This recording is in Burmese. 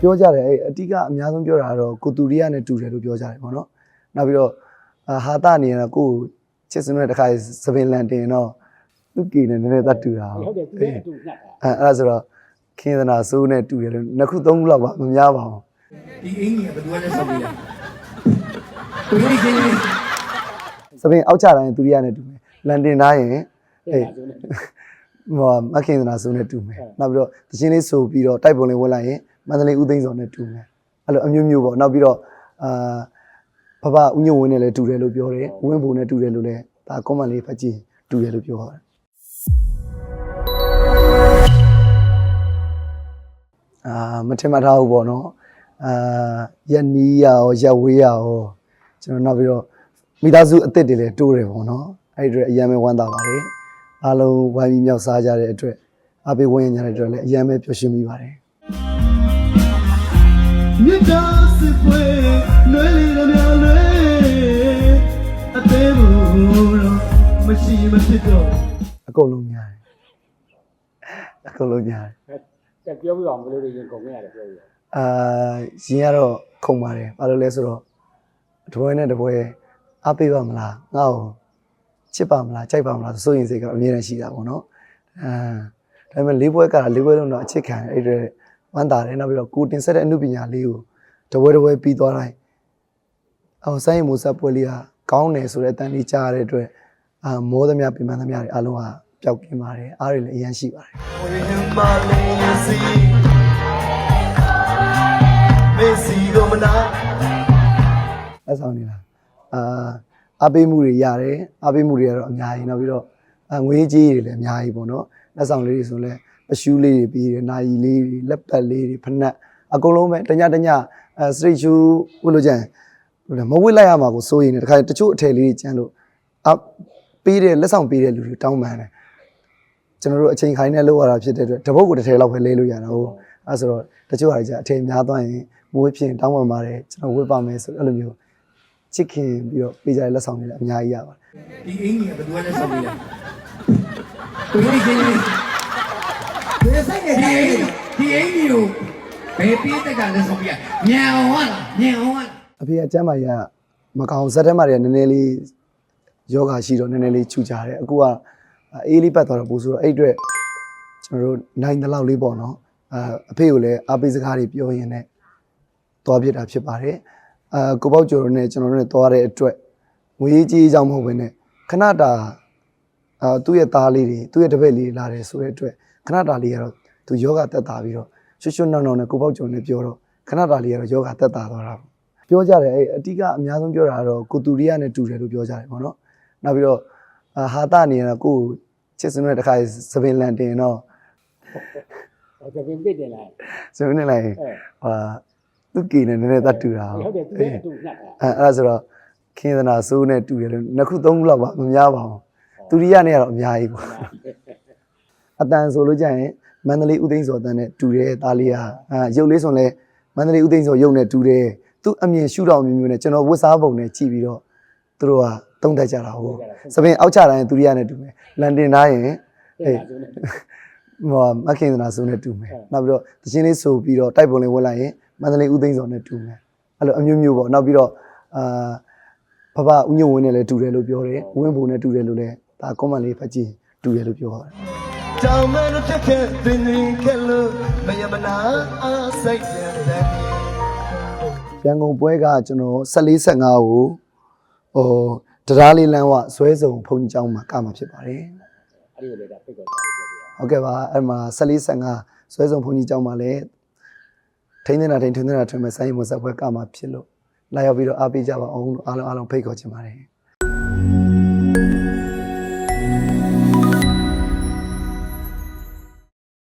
ပြောကြတယ်အဲ့အတိကအများဆုံးပြောတာကတော့ကိုတူရီယာနဲ့တူတယ်လို့ပြောကြတယ်ပေါ့နော်နောက်ပြီးတော့အာဟာတာနေရကိုကိုချစ်စနွဲတခါစပင်လန်တင်တော့သူကီနဲ့နည်းနည်းသတ်တူတာဟုတ်တယ်သူလည်းအတူနှက်တာအဲအဲ့ဒါဆိုတော့ခင်းသနာစိုးနဲ့တူတယ်လို့နှစ်ခုသုံးခုလောက်ပါမများပါဘူးဒီအင်ကြီးကဘယ်သူကလဲဆောက်ပြီးလဲသူတို့ချင်းချင်းစပင်အောက်ချတိုင်းတူရီယာနဲ့တူမယ်လန်တင်သားရင်တဲ့အေးဒါဆိုနေဟိုမခင်သနာစိုးနဲ့တူမယ်နောက်ပြီးတော့တချင်းလေးဆိုပြီးတော့တိုက်ပုံလေးဝင်လိုက်ရင် မန္တလေးဦးသိန်းစောနဲ့တူမယ်အဲ့လိုအမျိုးမျိုးပေါ့နောက်ပြီးတော့အာဖဖဦးညွန့်ဝင်းနဲ့လည်းတူတယ်လို့ပြောတယ်ဝင်းပုံနဲ့တူတယ်လို့လည်းဒါ comment လေးဖတ်ကြည့်တူတယ်လို့ပြောပါတယ်အာမထင်မှတ်ထားဘူးပေါ့နော်အာရက်နီးရရောရက်ဝေးရရောကျွန်တော်နောက်ပြီးတော့မိသားစုအစ်စ်တွေလည်းတိုးတယ်ပေါ့နော်အဲ့ဒီအတွက်အရင်ပဲဝမ်းသာပါတယ်အားလုံးဝိုင်းပြီးမြောက်စားကြတဲ့အတွက်အားပေးဝန်းရံကြတဲ့အတွက်လည်းအရင်ပဲပျော်ရွှင်မိပါတယ် မြတ်တာစစ်ပွဲနွေးလေးတော်များလွယ်အသေးဘူးတော့မရှိမဖြစ်တော့အကုန်လုံးများတယ်အကုန်လုံးများတယ်တက်ပြောပြအောင်ဘယ်လိုတွေရင်ကုန်ခဲ့ရတယ်ပြောပြအောင်အာရင်ကတော့ခုံပါတယ်ဘာလို့လဲဆိုတော့တပွဲနဲ့တပွဲအားပေးပါမလားငါ့ကိုချစ်ပါမလားကြိုက်ပါမလားစိုးရင်စိတ်ကအမြဲတမ်းရှိတာပေါ့နော်အာဒါပေမဲ့လေးပွဲကလေးပွဲလုံးတော့အချစ်ခံအဲ့ဒါ ဝမ်းသာတယ်နောက်ပြီးတော့ကိုတင်ဆက်တဲ့အမှုပညာလေးကိုတပွဲတပွဲပြီးသွားတိုင်းအောင်ဆိုင်မိုးဆက်ပွဲလေးကကောင်းတယ်ဆိုတဲ့အတန်လေးကြားရတဲ့အတွက်အာမောသမျှပြင်ပန်းသမျှတွေအားလုံးကပျောက်ကင်းပါတယ်အားတွေလည်းအရန်ရှိပါတယ်ဝင်မလေးစီမေစီကိုမနာလက်ဆောင်နေလားအာအပေးမှုတွေရတယ်အပေးမှုတွေကတော့အများကြီးနောက်ပြီးတော့အငွေးကြီးတွေလည်းအများကြီးပေါ့နော်လက်ဆောင်လေးတွေဆိုလည်း ပရှူးလေးတွေပြီးတယ်နာယီလေးတွေလက်ပတ်လေးတွေဖနက်အကုန်လုံးပဲတညတညအဲစထရိတ်ရှူးဝတ်လို့ကြရင်ဟိုလေမဝတ်လိုက်ရမှာကိုစိုးရင်တခါတချို့အထည်လေးတွေကျန်လို့အပေးတဲ့လက်ဆောင်ပေးတဲ့လူတွေတောင်းပန်တယ်ကျွန်တော်တို့အချိန်ခိုင်းနဲ့လောက်ရတာဖြစ်တဲ့အတွက်တပုတ်ကိုတစ်ထည်လောက်ပဲလဲလို့ရတာဟုတ်အဲဆိုတော့တချို့ဟာတွေကျအထည်များသွားရင်မွေးဖြစ်ရင်တောင်းပန်ပါတယ်ကျွန်တော်ဝတ်ပါမယ်ဆိုအဲ့လိုမျိုးချစ်ခင်ပြီးတော့ပေးကြတဲ့လက်ဆောင်တွေလည်းအများကြီးရပါတယ်ဒီအင်ကြီးကဘယ်သူကလဲဆောက်ပြီးလဲသူတို့ချင်းချ င်းဘယ်ဆိုင်နေဒီဒီအင်ကြီးကိုဘယ်ပြေးတက်ကလဲဆောက်ပြီးညံအောင်ဟာလားညံအောင်ဟာအဖေကကျမ်းမာကြီးကမကောင်ဇက်ထဲမှာတည်းကနည်းနည်းလေးယောဂရှိတော့နည်းနည်းလေးခြူကြတယ်အခုကအေးလေးပတ်သွားတော့ပို့ဆိုတော့အဲ့အတွက်ကျွန်တော်တို့နိုင်တဲ့လောက်လေးပေါ့နော်အာအဖေကိုလည်းအားပေးစကားတွေပြောရင်းနဲ့သွားပြစ်တာဖြစ်ပါတယ်အာကိုပေါက်ကျော်တို့နဲ့ကျွန်တော်တို့နဲ့သွားတဲ့အတွက်ငွေကြီးအကြောင်းမဟုတ်ဘဲနဲ့ခဏတာအာသူ့ရဲ့သားလေးတွေသူ့ရဲ့တပည့်လေးတွေလာတယ်ဆိုတဲ့အတွက် ခဏတာလေးကတော့သူယောဂတက်တာပြီးတော့ရွှွှွနှောင်းနှောင်းနဲ့ကိုပေါက်ကျော်နဲ့ပြောတော့ခဏတာလေးကတော့ယောဂတက်တာသွားတာပေါ့ပြောကြတယ်အဲ့အတိကအများဆုံးပြောတာကတော့ကိုတူရီယာနဲ့တူတယ်လို့ပြောကြတယ်ပေါ့နော်နောက်ပြီးတော့အာဟာတာနေရကိုကိုချစ်စနွဲတခါစပင်လန်တင်တော့ဟိုကပင်ပစ်တယ်လားစပင်နဲ့လိုက်အဲဟာသူကီနဲ့နည်းနည်းသတ်တူတာဟုတ်တယ်သူလည်းအတူနှက်တာအဲအဲ့ဒါဆိုတော့ခင်းသနာစိုးနဲ့တူတယ်လို့နှစ်ခုသုံးခုလောက်ပါမများပါဘူးတူရီယာနဲ့ကတော့အများကြီးပေါ့ အတန်ဆိုလို့ကြရင်မန္တလေးဥသိမ်းစော်အတန်နဲ့တူတယ်သားလေးဟာအာရုပ်လေးဆိုလဲမန္တလေးဥသိမ်းစော်ရုပ်နဲ့တူတယ်သူအမြင်ရှုတော့မျိုးမျိုးနဲ့ကျွန်တော်ဝတ်စားပုံနဲ့ကြည့်ပြီးတော့သူတို့ကတုံးတက်ကြတာဟုတ်စပင်အောက်ချတိုင်းတူရီယာနဲ့တူမယ်လန်တင်သားရင်တဲ့အေးဒါဆိုနေဟိုမခင်သနာဆိုနဲ့တူမယ်နောက်ပြီးတော့တချင်းလေးဆိုပြီးတော့တိုက်ပုံလေးဝင်လိုက်ရင်မန္တလေးဥသိမ်းစော်နဲ့တူမယ်အဲ့လိုအမျိုးမျိုးပေါ့နောက်ပြီးတော့အာဖဖဦးညွန့်ဝင်းနဲ့လည်းတူတယ်လို့ပြောတယ်ဝင်းပုံနဲ့တူတယ်လို့လည်းဒါ comment လေးဖတ်ကြည့်တူတယ်လို့ပြောပါတယ် တောင်မန်တက်ခဲ့တင်ရင်ကလို့မယမနာအားစိတ်ပြန်တယ်ရန်ကုန်ပွဲကကျွန်တော်14 15ကိုဟိုတရားလေးလမ်းဝဇွဲစုံဖုန်ကြီးကျောင်းမှာကမှာဖြစ်ပါတယ်အဲ့ဒီလိုလည်းဒါဖိတ်ခေါ်ကြတယ်ပြောပြအောင်ဟုတ်ကဲ့ပါအဲ့မှာ14 15ဇွဲစုံဖုန်ကြီးကျောင်းမှာလည်းထိန်းနေတာထိန်းထိန်းနေတာထွင်မဲ့ဆိုင်းမဆက်ပွဲကမှာဖြစ်လို့လာရောက်ပြီးတော့အားပေးကြပါအောင်လို့အားလုံးအားလုံးဖိတ်ခေါ်ချင်ပါတယ်